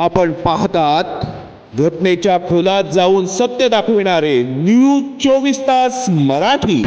आपण पाहतात घटनेच्या खोलात जाऊन सत्य दाखविणारे न्यूज चोवीस तास मराठी.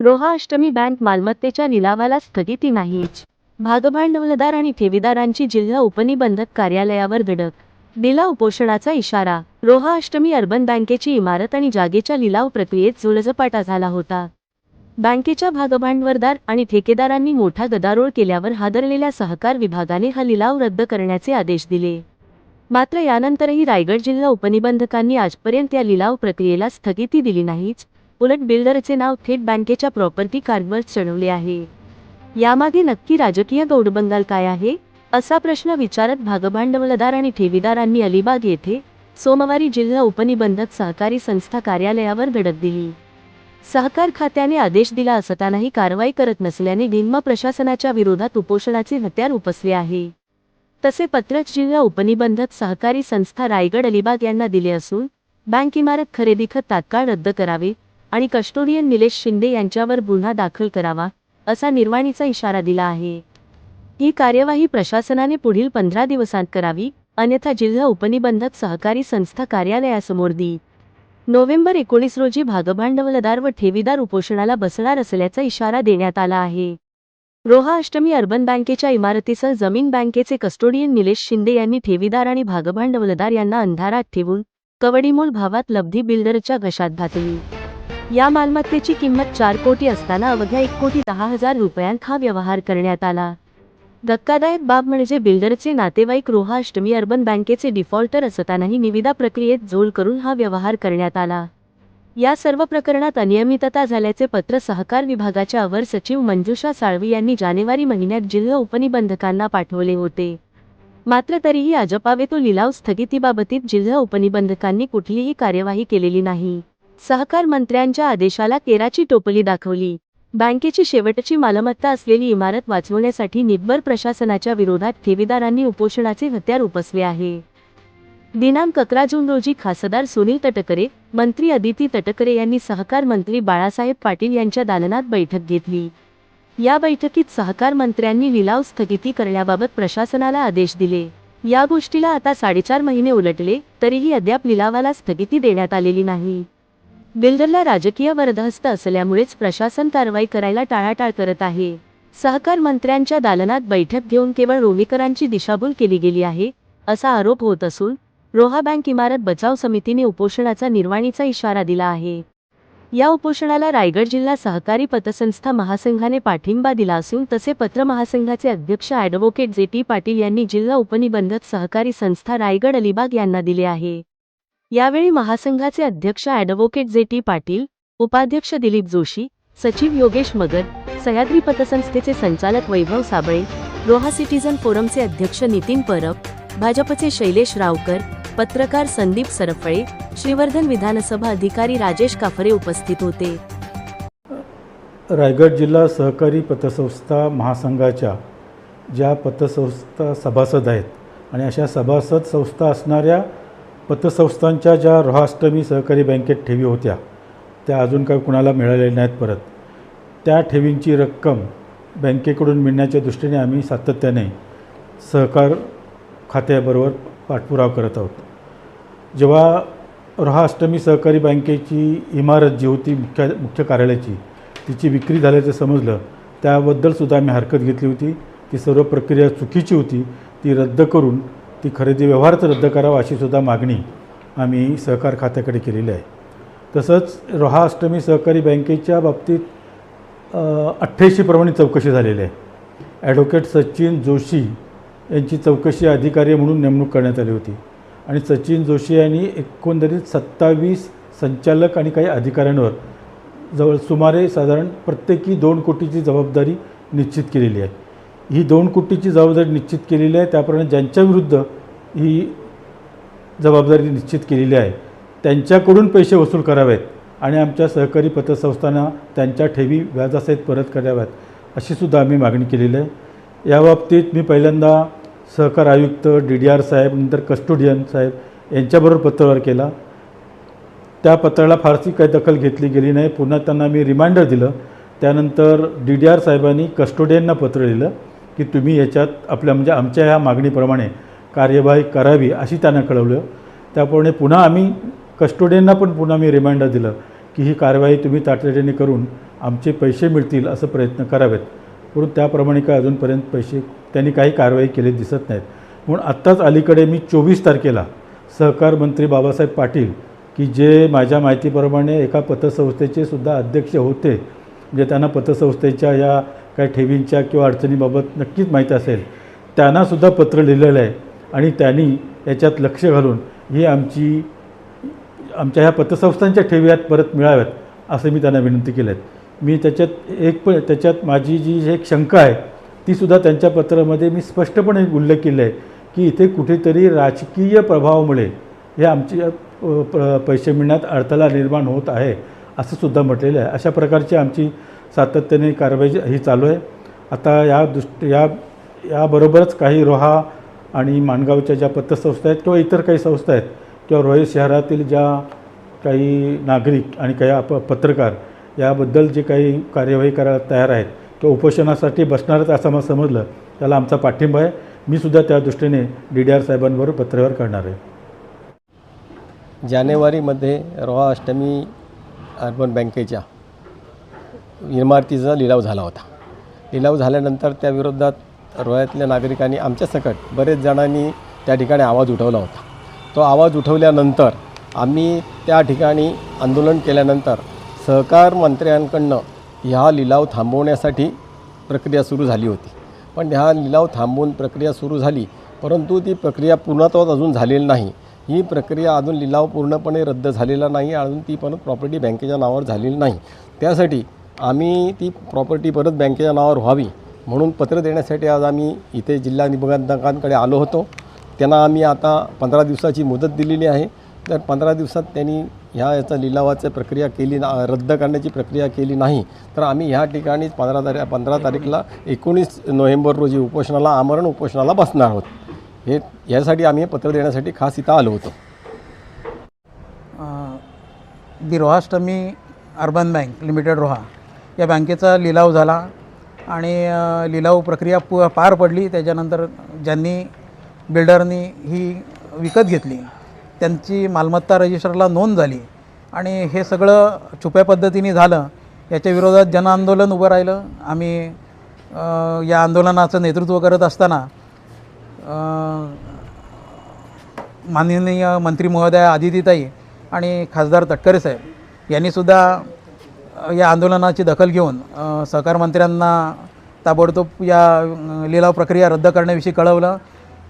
रोहा अष्टमी बँक मालमत्तेच्या लिलावाला स्थगिती नाहीच. भागभांडवलदार आणि ठेवीदारांची जिल्हा उपनिबंधक कार्यालयावर धडक दिला उपोषणाचा इशारा. रोहा अष्टमी अर्बन बँकेची इमारत आणि जागेच्या लिलाव प्रक्रियेत जुळजपाटा झाला होता. बँकेच्या भागभांडवलदार आणि ठेकेदारांनी मोठा गदारोळ केल्यावर हादरलेल्या सहकार विभागाने हा लिलाव रद्द करण्याचे आदेश दिले. मात्र यानंतरही रायगड जिल्हा उपनिबंधकांनी आजपर्यंत या लिलाव प्रक्रियेला स्थगिती दिली नाहीच. उलट बिल्डरचे नाव थेट बँकेच्या प्रॉपर्टी कार्डवर चढवले आहे. यामागे नक्की राजकीय गौडबंगाल काय आहे? असा प्रश्न विचारत भागभांडवलदार आणि ठेवीदारांनी अलिबाग येथे सोमवारी जिल्हा उपनिबंधक सहकारी संस्था कार्यालयावर धडक दिली. सहकार खात्याने आदेश दिला असतानाही कारवाई करत नसल्याने निम्म प्रशासनाच्या विरोधात उपोषणाचे हत्यार उपसले आहे. तसे पत्रच जिल्हा उपनिबंधक सहकारी संस्था रायगड अलिबाग यांना दिले असून बँक इमारत खरेदी खत तात्काळ रद्द करावे आणि कस्टोडियन निलेश शिंदे यांच्यावर गुन्हा दाखल करावा असा निर्वाणीचा इशारा दिला आहे. ही कार्यवाही प्रशासनाने पुढील पंधरा दिवसांत करावी अन्यथा जिल्हा उपनिबंधक सहकारी संस्था कार्यालयासमोर दी. नोव्हेंबर एकोणीस रोजी भागभांडवलदार व ठेवीदार उपोषणाला बसणार असल्याचा इशारा देण्यात आला आहे. रोहा अष्टमी अर्बन बँकेच्या इमारतीसह जमीन बँकेचे कस्टोडियन निलेश शिंदे यांनी ठेवीदार आणि भागभांडवलदार यांना अंधारात ठेवून कवडीमोल भावात लब्धी बिल्डरच्या घशात घातली. या मालमत्तेची किंमत चार कोटी असताना अवघ्या एक कोटी दहा हजार रुपयांत हा व्यवहार करण्यात आला. धक्कादायक बाब म्हणजे बिल्डरचे नातेवाईक रोहा अष्टमी अर्बन बँकेचे डिफॉल्टर असतानाही निविदा प्रक्रियेत जोल करून हा व्यवहार करण्यात आला. या सर्व प्रकरणात अनियमितता झाल्याचे पत्र सहकार विभागाच्या अवर सचिव मंजुषा साळवी यांनी जानेवारी महिन्यात जिल्हा उपनिबंधकांना पाठवले होते. मात्र तरीही अजपावे तो लिलाव स्थगितीबाबतीत जिल्हा उपनिबंधकांनी कुठलीही कार्यवाही केलेली नाही. सहकार मंत्र्यांच्या आदेशाला केराची टोपली दाखवली. बँकेची शेवटची मालमत्ता असलेली इमारत वाचवण्यासाठी निब्बर प्रशासनाच्या विरोधात ठेवीदारांनी उपोषणाचे हत्यार उपसले आहे. दिनांक अकरा जून रोजी खासदार सुनील तटकरे मंत्री अदिती तटकरे यांनी सहकार मंत्री बाळासाहेब पाटील यांच्या दालनात बैठक घेतली. या बैठकीत सहकार मंत्र्यांनी लिलाव स्थगिती करण्याबाबत प्रशासनाला आदेश दिले. या गोष्टीला आता साडेचार महिने उलटले तरीही अद्याप लिलावाला स्थगिती देण्यात आलेली नाही. बिल्डरला राजकीय वरदहस्त असल्यामुळेच प्रशासन कारवाई करायला टाळाटाळ करत आहे. सहकार मंत्र्यांच्या दालनात बैठक घेऊन केवळ रोहिकरांची दिशाभूल केली गेली आहे असा आरोप होत असून रोहा बँक इमारत बचाव समितीने उपोषणाचा निर्वाणीचा इशारा दिला आहे. या उपोषणाला रायगड जिल्हा सहकारी पतसंस्था महासंघाने पाठिंबा दिला असून तसे पत्र महासंघाचे अध्यक्ष ॲडव्होकेट जे टी पाटील यांनी जिल्हा उपनिबंधक सहकारी संस्था रायगड अलिबाग यांना दिले आहे. यावेळी महासंघाचे अध्यक्ष ॲडव्होकेट जे टी पाटील उपाध्यक्ष दिलीप जोशी सचिव योगेश मगर सह्याद्री पतसंस्थेचे संचालक वैभव साबळे रोहा सिटीझन फोरमचे अध्यक्ष नितीन परब भाजपचे शैलेश रावकर पत्रकार संदीप सरफळे श्रीवर्धन विधानसभा अधिकारी राजेश काफरे उपस्थित होते. रायगड जिल्हा सहकारी पतसंस्था महासंघाच्या ज्या पतसंस्था सभासद आहेत आणि अशा सभासद संस्था असणाऱ्या पतसंस्थांच्या ज्या रोहाष्टमी सहकारी बँकेत ठेवी होत्या त्या अजून काही कुणाला मिळालेल्या नाहीत परत. त्या ठेवींची रक्कम बँकेकडून मिळण्याच्या दृष्टीने आम्ही सातत्याने सहकार खात्याबरोबर पाठपुरावा करत आहोत. जेव्हा रहाअष्टमी सहकारी बँकेची इमारत जी होती मुख्य मुख्य कार्यालयाची तिची विक्री झाल्याचं समजलं त्याबद्दलसुद्धा आम्ही हरकत घेतली होती. ती सर्व प्रक्रिया चुकीची होती ती रद्द करून ती खरेदी व्यवहारच रद्द करावा अशी सुद्धा मागणी आम्ही सहकार खात्याकडे केलेली आहे. तसंच रोहा अष्टमी सहकारी बँकेच्या बाबतीत अठ्ठ्याऐंशी प्रमाणे चौकशी झालेली आहे. ॲडव्होकेट सचिन जोशी यांची चौकशी अधिकारी म्हणून नेमणूक करण्यात आली होती आणि सचिन जोशी यांनी एकंदरीत सत्तावीस संचालक आणि काही अधिकाऱ्यांवर जवळ सुमारे साधारण प्रत्येकी दोन कोटीची जबाबदारी निश्चित केलेली आहे. ही दोन कोटीची जबाबदारी निश्चित केलेली आहे. त्याप्रमाणे ज्यांच्याविरुद्ध ही जबाबदारी निश्चित केलेली आहे त्यांच्याकडून पैसे वसूल करावेत आणि आमच्या सहकारी पतसंस्थांना त्यांच्या ठेवी व्याजासहित परत कराव्यात अशी सुद्धा आम्ही मागणी केलेली आहे. याबाबतीत मी पहिल्यांदा सहकार आयुक्त डी डी आर साहेब नंतर कस्टोडियन साहेब यांच्याबरोबर पत्रव्यवहार केला. त्या पत्राला फारशी काही दखल घेतली गेली नाही. पुन्हा त्यांना मी रिमाइंडर दिलं. त्यानंतर डी डी आर साहेबांनी कस्टोडियनना पत्र लिहिलं. की तुम्ही याच्यात आपल्या म्हणजे आमच्या ह्या मागणीप्रमाणे कार्यवाही करावी अशी त्यांना कळवलं. त्याप्रमाणे पुन्हा आम्ही कस्टोडियनना पण पुन्हा मी रिमाइंडर दिलं की ही कारवाई तुम्ही तातडीने करून आमचे पैसे मिळतील असं प्रयत्न करावेत. परंतु त्याप्रमाणे काय अजूनपर्यंत पैसे त्यांनी काही कारवाई केली दिसत नाहीत. म्हणून आत्ताच अलीकडे मी चोवीस तारखेला सहकार मंत्री बाबासाहेब पाटील की जे माझ्या माहितीप्रमाणे एका पतसंस्थेचे सुद्धा अध्यक्ष होते म्हणजे त्यांना पतसंस्थेच्या या काय ठेवींच्या किंवा अडचणीबाबत नक्कीच माहीत असेल. त्यांनासुद्धा पत्र लिहिलेलं आहे. आणि त्यांनी याच्यात लक्ष घालून ही आमची आमच्या ह्या पतसंस्थांच्या ठेवी आहेत परत मिळाव्यात असं मी त्यांना विनंती केलं आहे. मी त्याच्यात एक पण त्याच्यात माझी जी एक शंका आहे तीसुद्धा त्यांच्या पत्रामध्ये मी स्पष्टपणे उल्लेख केला आहे की इथे कुठेतरी राजकीय प्रभावामुळे हे आमचे प- पैसे मिळण्यात अडथळा निर्माण होत आहे असंसुद्धा म्हटलेलं आहे. अशा प्रकारची आमची सातत्याने कारवाई ही चालू आहे. आता या दृष्टी या याबरोबरच काही रोहा आणि माणगावच्या ज्या पतसंस्था आहेत किंवा इतर काही संस्था आहेत किंवा रोहे शहरातील ज्या काही नागरिक आणि काही आप पत्रकार याबद्दल जे काही कार्यवाही करायला तयार आहेत किंवा उपोषणासाठी बसणारच असं मला समजलं त्याला आमचा पाठिंबा आहे. मी सुद्धा त्या दृष्टीने डी डी आर साहेबांबरोबर पत्रव्यवहार करणार आहे. जानेवारीमध्ये रोहा अष्टमी अर्बन बँकेच्या इमारतीचा लिलाव झाला होता. लिलाव झाल्यानंतर त्या विरोधात रोह्यातल्या नागरिकांनी आमच्यासकट बरेच जणांनी त्या ठिकाणी आवाज उठवला होता. तो आवाज उठवल्यानंतर आम्ही त्या ठिकाणी आंदोलन केल्यानंतर सहकार मंत्र्यांकडनं ह्या लिलाव थांबवण्यासाठी प्रक्रिया सुरू झाली होती. पण ह्या लिलाव थांबवून प्रक्रिया सुरू झाली परंतु ती प्रक्रिया पूर्णत्वात अजून झालेली नाही. ही प्रक्रिया अजून लिलाव पूर्णपणे रद्द झालेला नाही अजून ती पण प्रॉपर्टी बँकेच्या नावावर झालेली नाही. त्यासाठी आम्ही ती प्रॉपर्टी परत बँकेच्या नावावर व्हावी म्हणून पत्र देण्यासाठी आज आम्ही इथे जिल्हा निबंधकांकडे आलो होतो. त्यांना आम्ही आता पंधरा दिवसाची मुदत दिलेली आहे. तर पंधरा दिवसात त्यांनी ह्या याचा लिलावाची प्रक्रिया केली ना रद्द करण्याची प्रक्रिया केली नाही. तर आम्ही ह्या ठिकाणी पंधरा तारीख पंधरा तारीखला एकोणीस नोव्हेंबर रोजी उपोषणाला आमरण उपोषणाला बसणार आहोत. हे यासाठी आम्ही पत्र देण्यासाठी खास इथं आलो होतो. The Rohashtami urban bank limited Roha. या बँकेचा लिलाव झाला आणि लिलाव प्रक्रिया पु पार पडली. त्याच्यानंतर ज्यांनी बिल्डरनी ही विकत घेतली त्यांची मालमत्ता रजिस्टरला नोंद झाली आणि हे सगळं छुप्या पद्धतीने झालं. याच्या विरोधात जनआंदोलन उभं राहिलं. आम्ही या आंदोलनाचं नेतृत्व करत असताना माननीय मंत्री महोदया आदितीताई आणि खासदार तटकरे साहेब यांनीसुद्धा या आंदोलनाची दखल घेऊन सहकार मंत्र्यांना ताबडतोब या लिलाव प्रक्रिया रद्द करण्याविषयी कळवलं.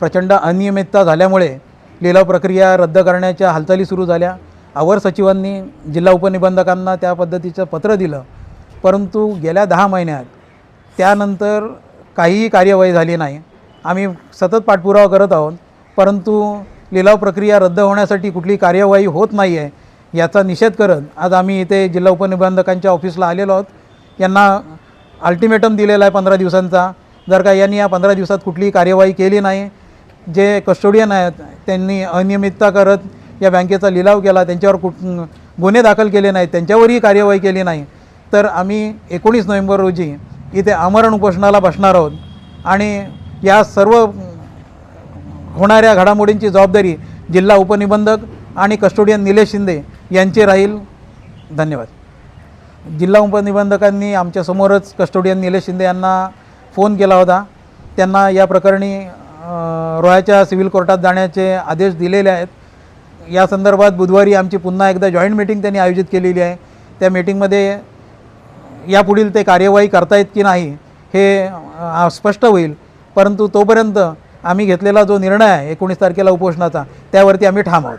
प्रचंड अनियमितता झाल्यामुळे लिलाव प्रक्रिया रद्द करण्याच्या हालचाली सुरू झाल्या. अवर सचिवांनी जिल्हा उपनिबंधकांना त्या पद्धतीचं पत्र दिलं. परंतु गेल्या दहा महिन्यात त्यानंतर काहीही कार्यवाही झाली नाही. आम्ही सतत पाठपुरावा करत आहोत परंतु लिलाव प्रक्रिया रद्द होण्यासाठी कुठली कार्यवाही होत नाही आहे याचा निषेध करत आज आम्ही इथे जिल्हा उपनिबंधकांच्या ऑफिसला आलेलो आहोत. यांना अल्टिमेटम दिलेला आहे पंधरा दिवसांचा. जर का यांनी या पंधरा दिवसात कुठलीही कार्यवाही केली नाही जे कस्टोडियन आहेत त्यांनी अनियमितता करत या बँकेचा लिलाव केला त्यांच्यावर कुठ गुन्हे दाखल केले नाहीत त्यांच्यावरही कार्यवाही केली नाही तर आम्ही एकोणीस नोव्हेंबर रोजी इथे आमरण उपोषणाला बसणार आहोत. आणि या सर्व होणाऱ्या घडामोडींची जबाबदारी जिल्हा उपनिबंधक आणि कस्टोडियन निलेश शिंदे यांचे राहील. धन्यवाद. जिल्हा उपनिबंधकांनी आमच्यासमोरच कस्टोडियन निलेश शिंदे यांना फोन केला होता. त्यांना या प्रकरणी रोयाच्या सिव्हिल कोर्टात जाण्याचे आदेश दिलेले आहेत. या संदर्भात बुधवारी आमची पुन्हा एकदा जॉईंट मीटिंग त्यांनी आयोजित केलेली आहे. त्या मीटिंगमध्ये यापुढील ते कार्यवाही करतायत की नाही हे स्पष्ट होईल. परंतु तोपर्यंत आम्ही घेतलेला जो निर्णय आहे एकोणीस तारखेला उपोषणाचा त्यावरती आम्ही ठाम आहोत.